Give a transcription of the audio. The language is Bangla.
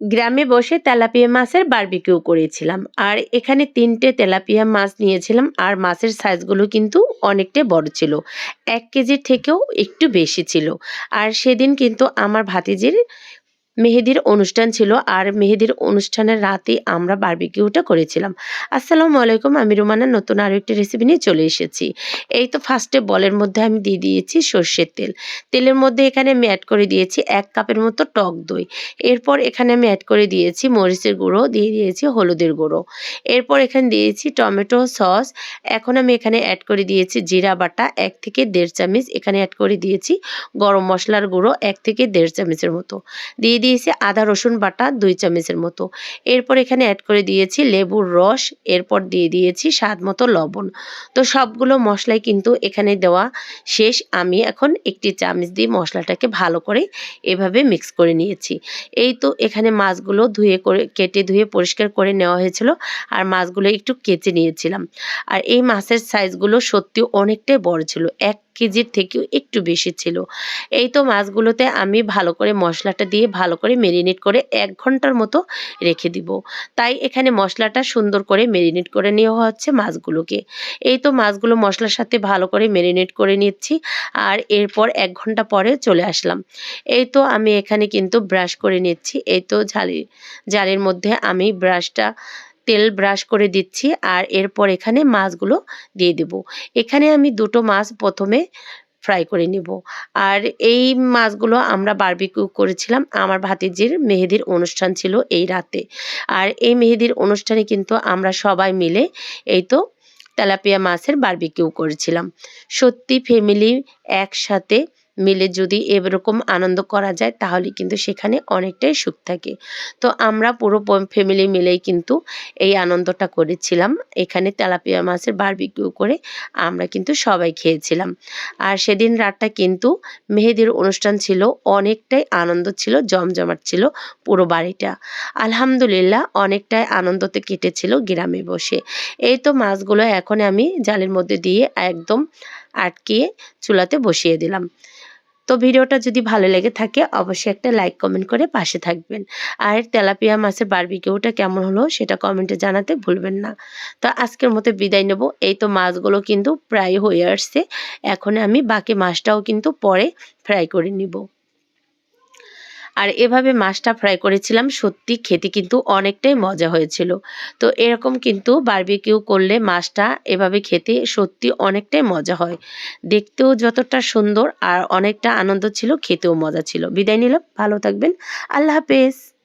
গ্রামে বসে তেলাপিয়া মাছের বারবিকিউ করেছিলাম। আর এখানে তিনটে তেলাপিয়া মাছ নিয়েছিলাম, আর মাছের সাইজগুলো কিন্তু অনেকটাই বড় ছিল। এক কেজির থেকেও একটু বেশি ছিল। আর সেদিন কিন্তু আমার ভাতিজির মেহেদির অনুষ্ঠান ছিল আর মেহেদির অনুষ্ঠানের রাতে আমরা বারবিকিউটা করেছিলাম। আসসালামু আলাইকুম, আমি রুমানা, নতুন আরও একটি রেসিপি নিয়ে চলে এসেছি। এই তো ফার্স্টে বলের মধ্যে আমি দিয়ে দিয়েছি সর্ষের তেল। তেলের মধ্যে এখানে আমি অ্যাড করে দিয়েছি এক কাপের মতো টক দই। এরপর এখানে আমি অ্যাড করে দিয়েছি মরিচের গুঁড়ো, দিয়ে দিয়েছি হলুদের গুঁড়ো। এরপর এখানে দিয়েছি টমেটো সস। এখন আমি এখানে অ্যাড করে দিয়েছি জিরা বাটা, এক থেকে দেড় চামচ। এখানে অ্যাড করে দিয়েছি গরম মশলার গুঁড়ো, এক থেকে দেড় চামচের মতো। দিয়ে দিয়েছি আদা, রসুন বাটা, দুই চামচের মতো। এরপর এখানে অ্যাড করে দিয়েছি লেবুর রস, এরপর দিয়ে দিয়েছি স্বাদ মতো লবণ। তো সবগুলো মশলাই কিন্তু এখানে দেওয়া শেষ। আমি এখন একটি চামচ দিয়ে মশলাটাকে ভালো করে এভাবে মিক্স করে নিয়েছি। এই তো এখানে মাছগুলো ধুয়ে করে, কেটে ধুয়ে পরিষ্কার করে নেওয়া হয়েছিল আর মাছগুলো একটু কেচে নিয়েছিলাম। আর এই মাছের সাইজগুলো সত্যি অনেকটাই বড় ছিল, এক কেজির থেকেও একটু বেশি ছিল। এই তো মাছগুলোতে আমি ভালো করে মশলাটা দিয়ে ভালো করে মেরিনেট করে এক ঘণ্টার মতো রেখে দিব। তাই এখানে মশলাটা সুন্দর করে মেরিনেট করে নেওয়া হচ্ছে মাছগুলোকে। এই তো মাছগুলো মশলার সাথে ভালো করে মেরিনেট করে নিচ্ছি আর এরপর এক ঘণ্টা পরে চলে আসলাম। এই তো আমি এখানে কিন্তু ব্রাশ করে নিচ্ছি। এই তো ঝালি জালের মধ্যে আমি ব্রাশটা তেল ব্রাশ করে দিচ্ছি আর এরপর এখানে মাছগুলো দিয়ে দেব। এখানে আমি দুটো মাছ প্রথমে ফ্রাই করে নিব। আর এই মাছগুলো আমরা বারবিকিউ করেছিলাম। আমার ভাতিজির মেহেদির অনুষ্ঠান ছিল এই রাতে। আর এই মেহেদির অনুষ্ঠানে কিন্তু আমরা সবাই মিলে এই তো তেলাপিয়া মাছের বারবিকিউ করেছিলাম। সত্যি ফ্যামিলি একসাথে মিলে যদি এরকম আনন্দ করা যায়, তাহলে কিন্তু সেখানে অনেকটাই সুখ থাকে। তো আমরা পুরো ফ্যামিলি মিলেই কিন্তু এই আনন্দটা করেছিলাম। এখানে তেলাপিয়া মাছের বারবিকিউ করে আমরা কিন্তু সবাই খেয়েছিলাম। আর সেদিন রাতটা কিন্তু মেহেদির অনুষ্ঠান ছিল, অনেকটাই আনন্দ ছিল, জমজমাট ছিল পুরো বাড়িটা। আলহামদুলিল্লাহ, অনেকটাই আনন্দতে কেটেছিল গ্রামে বসে। এই তো মাছগুলো এখন আমি জালের মধ্যে দিয়ে একদম আটকিয়ে চুলাতে বসিয়ে দিলাম। তো ভিডিওটা যদি ভালো লেগে থাকে, অবশ্যই একটা লাইক কমেন্ট করে পাশে থাকবেন। আর তেলাপিয়া মাছের বারবিকিউটা কেমন হলো সেটা কমেন্টে জানাতে ভুলবেন না। তো আজকের মতো বিদায় নেব। এই তো মাছগুলো কিন্তু প্রায় হয়ে আসছে। এখন আমি বাকি মাছটাও কিন্তু পরে ফ্রাই করে নিব। আর এভাবে মাছটা ফ্রাই করেছিলাম, সত্যি খেতে কিন্তু অনেকটাই মজা হয়েছিল। তো এরকম কিন্তু বারবিকিউ করলে মাছটা এভাবে খেতে সত্যি অনেকটাই মজা হয়। দেখতেও যতটা সুন্দর আর অনেকটা আনন্দ ছিল, খেতেও মজা ছিল। বিদায় নিলাম, ভালো থাকবেন। আল্লাহ হাফেজ।